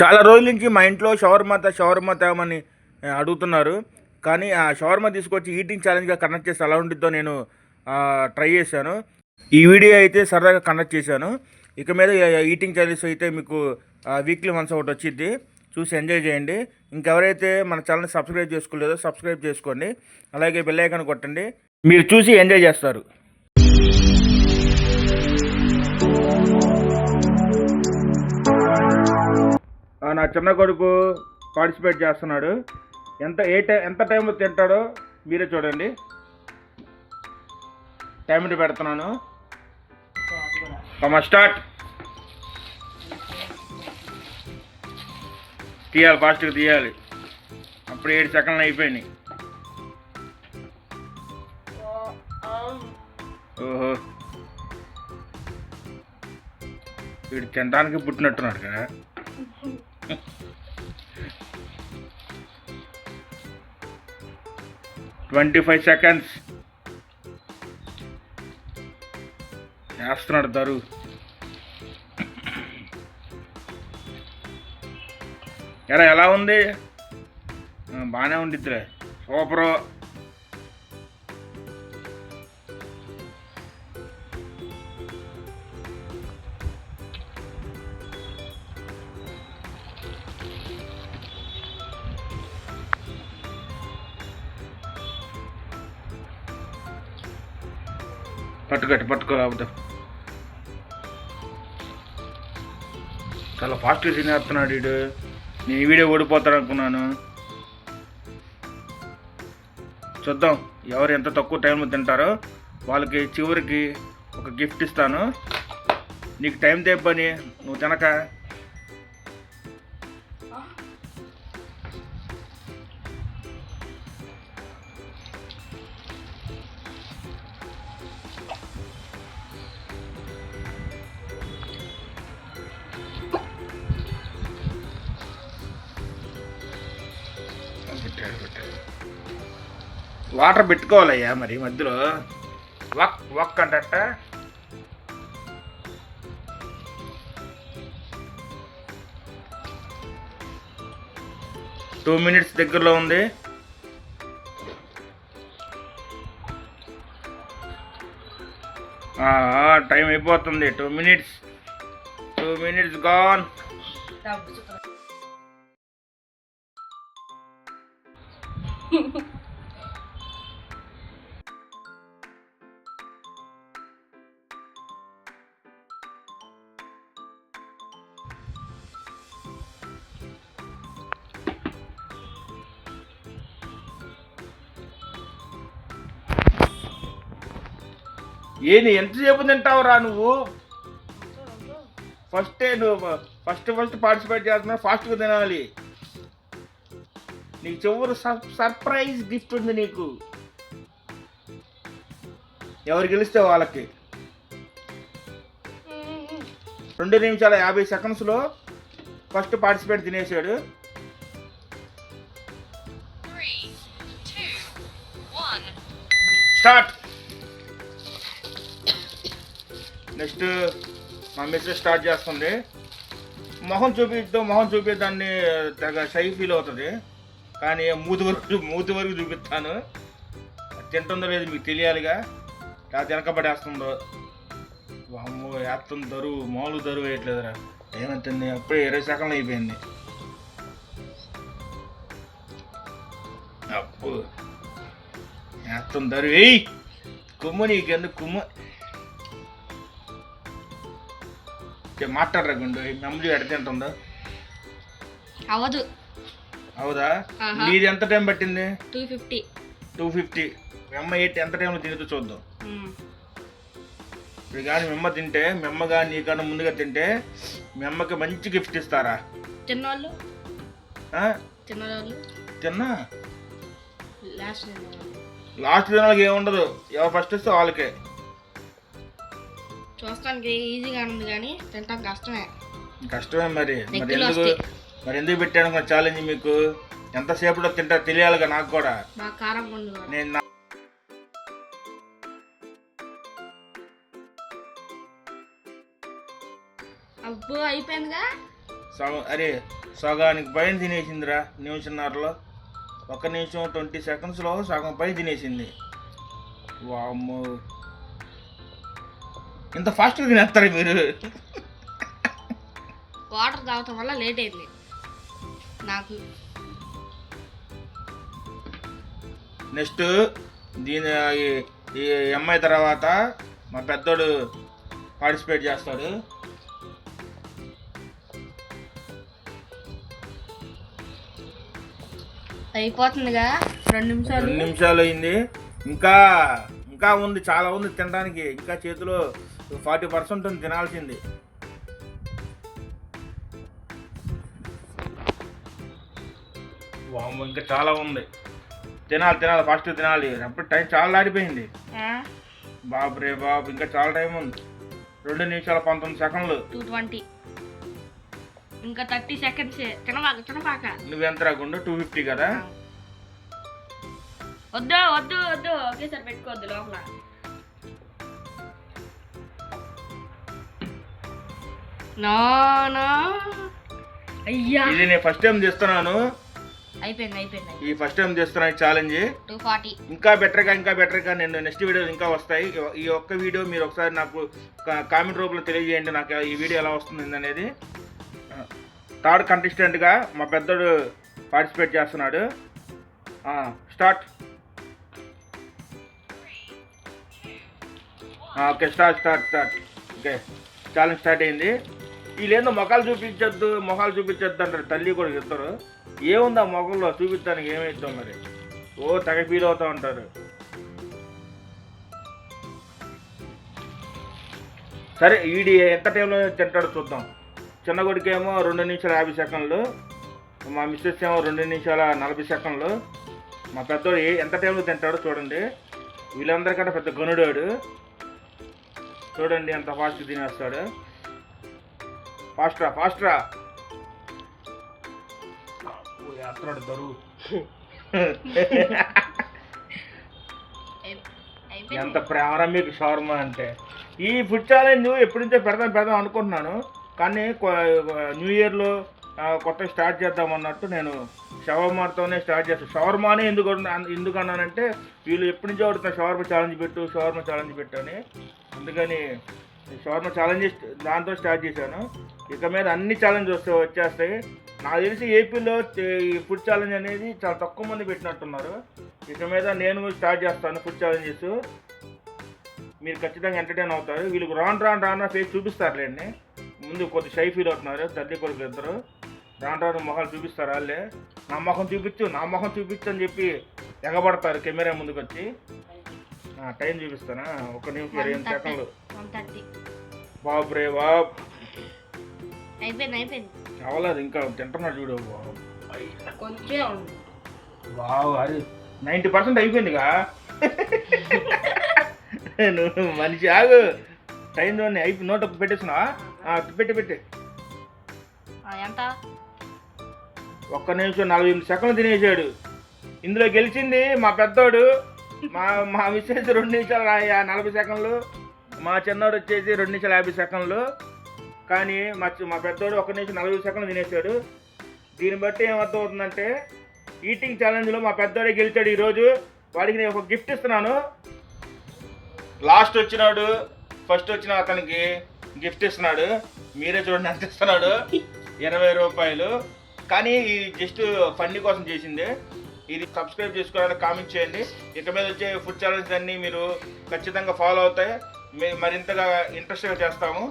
చాలా రోజుల నుంచి మా ఇంట్లో షవర్మా తా షవర్మా తేమని అడుగుతున్నారు. కానీ ఆ షవర్మా తీసుకొచ్చి ఈటింగ్ ఛాలెంజ్గా కనెక్ట్ చేస్తే ఎలా ఉంటుందో నేను ట్రై చేశాను. ఈ వీడియో అయితే సరదాగా కనెక్ట్ చేశాను. ఇక మీద ఈటింగ్ ఛాలెంజ్ అయితే మీకు వీక్లీ వన్స్ ఒకటి వచ్చింది చూసి ఎంజాయ్ చేయండి. ఇంకెవరైతే మన ఛానల్ సబ్స్క్రైబ్ చేసుకోలేదో సబ్స్క్రైబ్ చేసుకోండి. అలాగే బెల్ ఐకాన్ కొట్టండి. మీరు చూసి ఎంజాయ్ చేస్తారు. నా చిన్న కొడుకు పార్టిసిపేట్ చేస్తున్నాడు. ఎంత ఏ టైం ఎంత టైం తింటాడో మీరే చూడండి. టైం పెడుతున్నాను. కమ స్టార్ట్ తీయాలి ఫాస్ట్గా తీయాలి. అప్పుడు ఏడు సెకండ్లు అయిపోయినాయి. ఓహో. వీడు తినడానికి పుట్టినట్టున్నాడు కదా. ట్వంటీ ఫైవ్ సెకండ్స్ వేస్తున్నాడు దరు ఎరా ఎలా ఉంది? బాగానే ఉండిద్దిలే సూపరు. పట్టుకట్టు పట్టుకోలేకపోతే చాలా ఫాస్ట్గా తినేస్తున్నాడు వీడు. నేను ఈ వీడియో ఓడిపోతాను అనుకున్నాను చూద్దాం ఎవరు ఎంత తక్కువ టైంలో తింటారో వాళ్ళకి చివరికి ఒక గిఫ్ట్ ఇస్తాను. నీకు టైం తెప్పని నువ్వు తినక వాటర్ పెట్టుకోవాలయ్యా మరి మధ్యలో. వక్ వక్ అంటట. టూ మినిట్స్ దగ్గరలో ఉంది. టైం అయిపోతుంది. Two minutes. Two minutes gone ఏంది ఎంతసేపు తింటావురా నువ్వు? ఫస్టే నువ్వు ఫస్ట్ ఫస్ట్ పార్టిసిపేట్ చేస్తున్నావు ఫాస్ట్గా తినాలి. నీకు చివరి సర్- సర్ప్రైజ్ గిఫ్ట్ ఉంది నీకు. ఎవరు గెలిస్తే వాళ్ళకి? రెండు నిమిషాల యాభై సెకండ్స్లో ఫస్ట్ పార్టిసిపేట్ తినేసాడు. స్టార్ట్ నెక్స్ట్ మా మిస్సెస్ స్టార్ట్ చేస్తుంది. మొహం చూపిద్దాం మొహం చూపిద్దాన్ని తెగ షై ఫీల్ అవుతుంది. కానీ మూతి వరకు చూ- మూతి వరకు చూపిస్తాను. తింటుందో లేదు మీకు తెలియాలిగా. లేకపోతే వెనకబడేస్తుందో అమ్మో వేస్తుంది దరువు మామూలు దరువు వేయట్లేదురా. ఏమంటుంది అప్పుడే ఇరవై సెకండ్లు అయిపోయింది. అప్పు వేస్తుంది దరువు వేయి కుమ్ము నీకెందుకు కుమ్మ? ఓకే, మాట్లాడరా గుండు. మెమ్మలు ఎడ తింటుందా అవదు అవుదా ఆహా. ఎంత టైం పట్టింది? టూ ఫిఫ్టీ టూ ఫిఫ్టీ ఎంత టైంలో తింటుందో చూద్దాం. ఇప్పుడు కానీ మెమ్మ తింటే మెమ్మ కానీ నీకన్నా ముందుగా తింటే మెమ్మకి మంచి గిఫ్ట్ ఇస్తారా? తిన్నవాళ్ళు ఆ? తిన్నవాళ్ళు తిన్నా? లాస్ట్ లాస్ట్ ఏముండదు. ఎవరు ఫస్ట్ ఇస్తే వాళ్ళకే. చూస్తానికి ఈజీగా ఉంది కానీ తింటాం కష్టమే. కష్టమే మరి. మరి ఎందుకు? వస్తాయి. మరి ఎందుకు పెట్టాను ఛాలెంజ్ మీకు? ఎంతసేపులో తింటా తెలియాలిగా నాకు కూడా. బాగా కారం పండు నేను నా- అబ్బో అయిపోయిందిగా? సగం అరే సగానికి పైన తినేసిందిరా నిమిషన్నరలో. ఒక నిమిషం ట్వంటీ సెకండ్స్లో సగం పైన తినేసింది. వామ్మో. ఇంత ఫాస్ట్గా తినేస్తారు మీరు. వాటర్ తాగటం వల్ల లేట్ అయింది. నాకు నెక్స్ట్ దీని ఈ- అమ్మాయి తర్వాత మా పెద్దోడు పార్టిసిపేట్ చేస్తాడు. అయిపోతుందిగా? రెండు నిమిషాలు. రెండు నిమిషాలు అయింది. ఇంకా ఇంకా ఉంది చాలా ఉంది తినడానికి. ఇంకా చేతిలో ఫార్టీ పర్సెంట్ ఉంది తినాల్సింది. ఇంకా చాలా ఉంది. తినాలి తినాలి ఫస్ట్ తినాలి. అప్పుడు టైం చాలా దాటిపోయింది. బాబు రే బాబు ఇంకా చాలా టైం ఉంది. రెండు నిమిషాల పంతొమ్మిది సెకండ్లు. Two twenty. ఇంకా థర్టీ సెకండ్స్. తినబాక తినబాక నువ్వెంత రాకుండా టూ ఫిఫ్టీ కదా? వద్దు వద్దు వద్దు. ఒకేసారి పెట్టుకోవద్దు లోపల. No no. అయ్యా. ఇది నేను ఫస్ట్ టైం చేస్తున్నాను. అయిపోయింది అయిపోయింది ఈ ఫస్ట్ టైం చేస్తున్నాను ఛాలెంజ్ టూ ఫార్టీ ఇంకా బెటర్గా ఇంకా బెటర్గా నేను నెక్స్ట్ వీడియోలు ఇంకా వస్తాయి. ఈ ఒక్క వీడియో మీరు ఒకసారి నాకు కామెంట్ రూపంలో తెలియజేయండి నాకు ఈ వీడియో ఎలా వస్తుంది అనేది. థర్డ్ కంటెస్టెంట్గా మా పెద్దోడు పార్టిసిపేట్ చేస్తున్నాడు. Start okay start start start okay challenge start అయింది. వీళ్ళేందో మొఖాలు చూపించొద్దు మొఖాలు చూపించొద్దు అంటారు. తల్లి కూడా చెప్తారు. ఏముంది ఆ మొఖంలో? చూపించడానికి ఏమైద్దాం మరి? ఓ తెగ ఫీల్ అవుతా ఉంటారు. సరే వీడి ఎంత టైంలో తింటాడో చూద్దాం. చిన్న కొడుకేమో రెండు నిమిషాల యాభై సెకండ్లు. మా మిస్సెస్ ఏమో రెండు నిమిషాల నలభై సెకండ్లు. మా పెద్దోడు ఏ- ఎంత టైంలో తింటాడో చూడండి. వీళ్ళందరికంటే పెద్ద గనుడాడు. చూడండి ఎంత ఫాస్ట్ తినేస్తాడు. ఫాస్ట్రా ఫాస్ట్రా. దరువు ఎంత ప్రేమరా మీకు షవర్మా అంటే. ఈ ఫుడ్ ఛాలెంజ్ ఎప్పటి నుంచో పెడదాం పెడదాం అనుకుంటున్నాను. కానీ న్యూ ఇయర్లో ఆ, కొత్తగా స్టార్ట్ చేద్దాం అన్నట్టు నేను షవర్మాతోనే స్టార్ట్ చేస్తాను షవర్మానే ఎందుకు అన్నా- ఎందుకు అన్నానంటే వీళ్ళు ఎప్పటి నుంచో అడుగుతున్నారు షవర్మా ఛాలెంజ్ పెట్టు షవర్మా ఛాలెంజ్ పెట్టు అని. అందుకని షవర్మ ఛాలెంజ్ దాంతో స్టార్ట్ చేశాను. ఇక మీద అన్ని ఛాలెంజ్ వస్తే వచ్చేస్తాయి. నాకు తెలిసి ఏపీలో ఈ ఫుడ్ ఛాలెంజ్ అనేది చాలా తక్కువ మంది పెట్టినట్టున్నారు. ఇక మీద నేను స్టార్ట్ చేస్తాను ఫుడ్ ఛాలెంజెస్ మీరు ఖచ్చితంగా ఎంటర్టైన్ అవుతారు. వీళ్ళకి రాను రాను రాను ఫేస్ చూపిస్తారులేండి ముందు కొద్ది షై ఫీల్ అవుతున్నారు. తల్లి కొడుకులు ఇద్దరు. రాను రాను మొహాలు చూపిస్తారు వాళ్ళే నా మొహం చూపించు నా మొహం చూపించు అని చెప్పి ఎగబడతారు కెమెరా ముందుకు వచ్చి టైం చూపిస్తానా? ఒక నిమిషం ఇరవై ఎనిమిది సెకండ్లు. One thirty. బాబు రే బాబు. అయిపోయింది అయిపోయింది. అవలేదు ఇంకా తింటున్నాడు చూడు. బాబు కొంచెం వావ్ అది నైంటీ పర్సెంట్ అయిపోయిందిగా. నువ్వు మనిషి ఆగు. టైం చూడండి అయిపోయి నోట్ పెట్టేస్తున్నావా ఆ, పెట్టి పెట్టి. ఎంత? ఒక్క నిమిషం నలభై ఎనిమిది సెకండ్లు తినేసాడు. ఇందులో గెలిచింది మా పెద్దోడు. మా మా విశేష రెండు నిమిషాలు నలభై సెకండ్లు. మా చిన్నోడు వచ్చేసి రెండు నిమిషాలు యాభై సెకండ్లు. కానీ మా మా పెద్దోడు ఒక నిమిషం నలభై సెకండ్లు తినేసాడు. దీన్ని బట్టి ఏమర్థం అవుతుందంటే ఈటింగ్ ఛాలెంజ్లో మా పెద్దోడే గెలిచాడు ఈరోజు. వాడికి నేను ఒక గిఫ్ట్ ఇస్తున్నాను. లాస్ట్ వచ్చినాడు. ఫస్ట్ వచ్చిన అతనికి గిఫ్ట్ ఇస్తున్నాడు. మీరే చూడండి ఎంత ఇస్తున్నాడు. ఇరవై రూపాయలు. కానీ ఈ జస్ట్ ఫండ్ కోసం చేసింది. ఇది సబ్స్క్రైబ్ చేసుకోవాలని కామెంట్ చేయండి. ఇక మీద వచ్చే ఫుడ్ ఛాలెంజ్ అన్నీ మీరు ఖచ్చితంగా ఫాలో అవుతాయి. మేము మరింతగా ఇంట్రెస్ట్గా చేస్తాము.